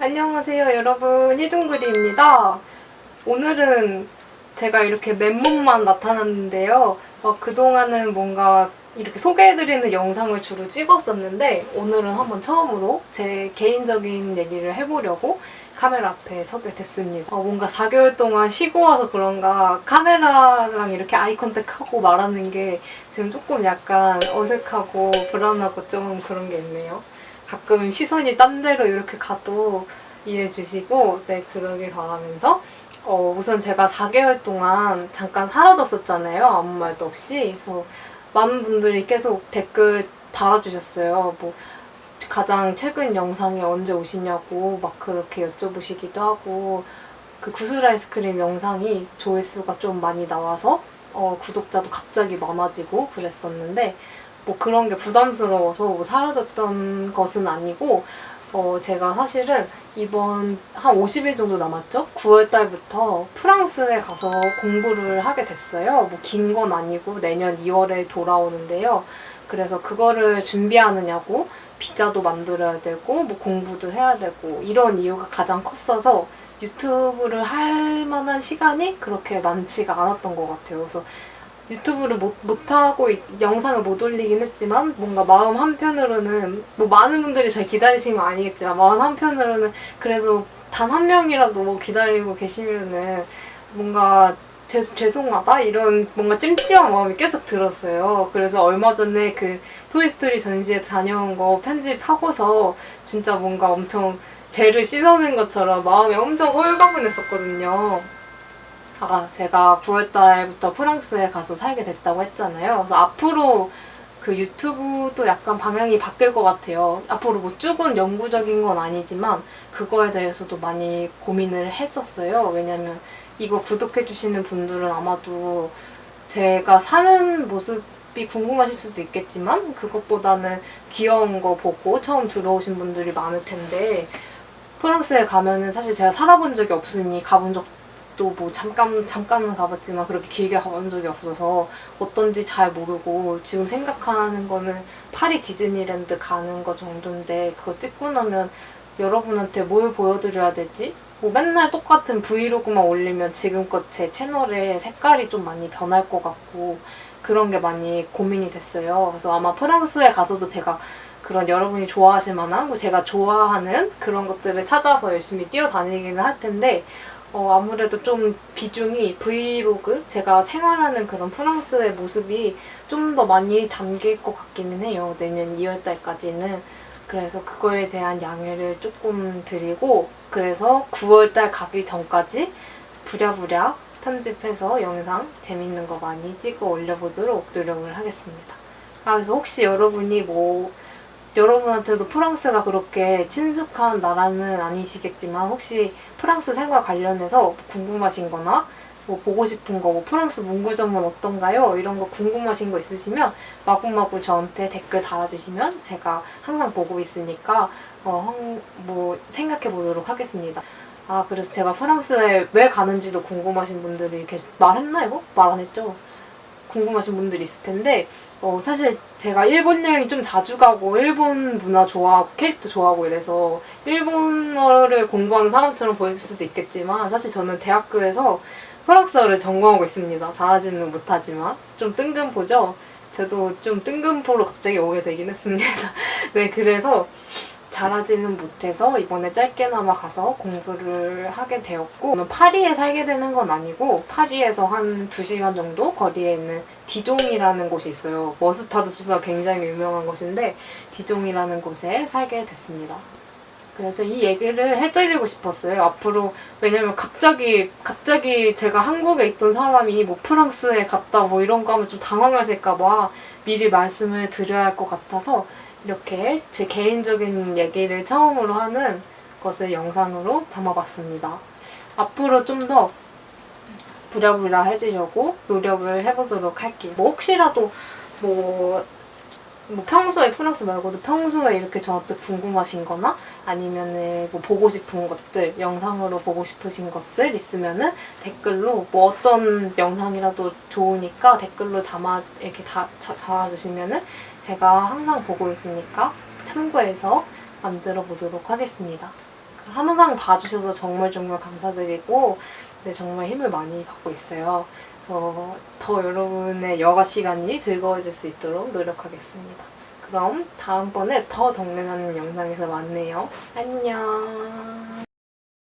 안녕하세요 여러분 희둥그리입니다 오늘은 제가 이렇게 맨몸만 나타났는데요 어, 그동안은 뭔가 이렇게 소개해드리는 영상을 주로 찍었었는데 오늘은 한번 처음으로 제 개인적인 얘기를 해보려고 카메라 앞에 서게 됐습니다. 어, 뭔가 4개월 동안 쉬고 와서 그런가 카메라랑 이렇게 아이 컨택하고 말하는 게 지금 조금 약간 어색하고 불안하고 좀 그런 게 있네요. 가끔 시선이 딴 데로 이렇게 가도 이해해 주시고 네 그러길 바라면서 어, 우선 제가 4개월 동안 잠깐 사라졌었잖아요. 아무 말도 없이. 그래서 많은 분들이 계속 댓글 달아주셨어요. 뭐 가장 최근 영상이 언제 오시냐고 막 그렇게 여쭤보시기도 하고 그 구슬 아이스크림 영상이 조회수가 좀 많이 나와서 어, 구독자도 갑자기 많아지고 그랬었는데 뭐 그런 게 부담스러워서 뭐 사라졌던 것은 아니고 어, 제가 사실은 이번 한 50일 정도 남았죠? 9월 달부터 프랑스에 가서 공부를 하게 됐어요. 뭐 긴 건 아니고 내년 2월에 돌아오는데요. 그래서 그거를 준비하느냐고 비자도 만들어야 되고 뭐 공부도 해야 되고 이런 이유가 가장 컸어서 유튜브를 할 만한 시간이 그렇게 많지가 않았던 것 같아요. 그래서 유튜브를 못, 못하고 있- 영상을 못 올리긴 했지만 뭔가 마음 한편으로는 뭐 많은 분들이 절 기다리시는 건 아니겠지만 마음 한편으로는 그래서 단한 명이라도 뭐 기다리고 계시면은 뭔가 죄, 죄송하다 이런 뭔가 찜찜한 마음이 계속 들었어요. 그래서 얼마 전에 그 토이스토리 전시회 다녀온 거 편집하고서 진짜 뭔가 엄청 죄를 씻어낸 것처럼 마음이 엄청 홀가분했었거든요. 아, 제가 9월달부터 프랑스에 가서 살게 됐다고 했잖아요. 그래서 앞으로 그 유튜브도 약간 방향이 바뀔 것 같아요. 앞으로 뭐 쭉은 영구적인 건 아니지만 그거에 대해서도 많이 고민을 했었어요. 왜냐면 이거 구독해주시는 분들은 아마도 제가 사는 모습이 궁금하실 수도 있겠지만 그것보다는 귀여운 거 보고 처음 들어오신 분들이 많을 텐데 프랑스에 가면은 사실 제가 살아본 적이 없으니 가본 적도 뭐 잠깐 잠깐은 가봤지만 그렇게 길게 가본 적이 없어서 어떤지 잘 모르고 지금 생각하는 거는 파리 디즈니랜드 가는 거 정도인데 그거 찍고 나면 여러분한테 뭘 보여드려야 되지? 뭐 맨날 똑같은 브이로그만 올리면 지금껏 제 채널의 색깔이 좀 많이 변할 것 같고 그런 게 많이 고민이 됐어요. 그래서 아마 프랑스에 가서도 제가 그런 여러분이 좋아하실 만한, 뭐 제가 좋아하는 그런 것들을 찾아서 열심히 뛰어다니기는 할 텐데, 어, 아무래도 좀 비중이 브이로그, 제가 생활하는 그런 프랑스의 모습이 좀 더 많이 담길 것 같기는 해요. 내년 2월 달까지는. 그래서 그거에 대한 양해를 조금 드리고, 그래서 9월 달 가기 전까지 부랴부랴 편집해서 영상 재밌는 거 많이 찍어 올려보도록 노력을 하겠습니다. 아, 그래서 혹시 여러분이 뭐, 여러분한테도 프랑스가 그렇게 친숙한 나라는 아니시겠지만 혹시 프랑스 생활 관련해서 궁금하신 거나 뭐 보고 싶은 거, 뭐 프랑스 문구점은 어떤가요? 이런 거 궁금하신 거 있으시면 마구마구 저한테 댓글 달아주시면 제가 항상 보고 있으니까 어, 한- 뭐 생각해 보도록 하겠습니다. 아, 그래서 제가 프랑스에 왜 가는지도 궁금하신 분들이 계시, 말했나요? 말안 했죠? 궁금하신 분들이 있을 텐데, 어, 사실 제가 일본 여행 좀 자주 가고, 일본 문화 좋아하고, 캐릭터 좋아하고 이래서, 일본어를 공부하는 사람처럼 보였을 수도 있겠지만, 사실 저는 대학교에서 프랑스어를 전공하고 있습니다. 잘하지는 못하지만. 좀 뜬금포죠? 저도 좀 뜬금포로 갑자기 오게 되긴 했습니다. 네, 그래서 잘하지는 못해서 이번에 짧게나마 가서 공부를 하게 되었고 파리에 살게 되는 건 아니고 파리에서 한 2시간 정도 거리에 있는 디종이라는 곳이 있어요. 머스타드 소스가 굉장히 유명한 곳인데 디종이라는 곳에 살게 됐습니다. 그래서 이 얘기를 해드리고 싶었어요. 앞으로 왜냐면 갑자기 갑자기 제가 한국에 있던 사람이 뭐 프랑스에 갔다 뭐 이런 거 하면 좀 당황하실까 봐 미리 말씀을 드려야 할 것 같아서 이렇게 제 개인적인 얘기를 처음으로 하는 것을 영상으로 담아봤습니다. 앞으로 좀 더 부랴부랴 해지려고 노력을 해보도록 할게요. 뭐 혹시라도 뭐, 뭐 평소에 프랑스 말고도 평소에 이렇게 저한테 궁금하신 거나 아니면은 뭐 보고 싶은 것들, 영상으로 보고 싶으신 것들 있으면은 댓글로 뭐 어떤 영상이라도 좋으니까 댓글로 담아 이렇게 다 자- 적어주시면은 제가 항상 보고 있으니까 참고해서 만들어 보도록 하겠습니다. 항상 봐주셔서 정말 정말 감사드리고 네, 정말 힘을 많이 받고 있어요. 그래서 더 여러분의 여가 시간이 즐거워질 수 있도록 노력하겠습니다. 그럼 다음번에 더 동네하는 영상에서 만나요. 안녕.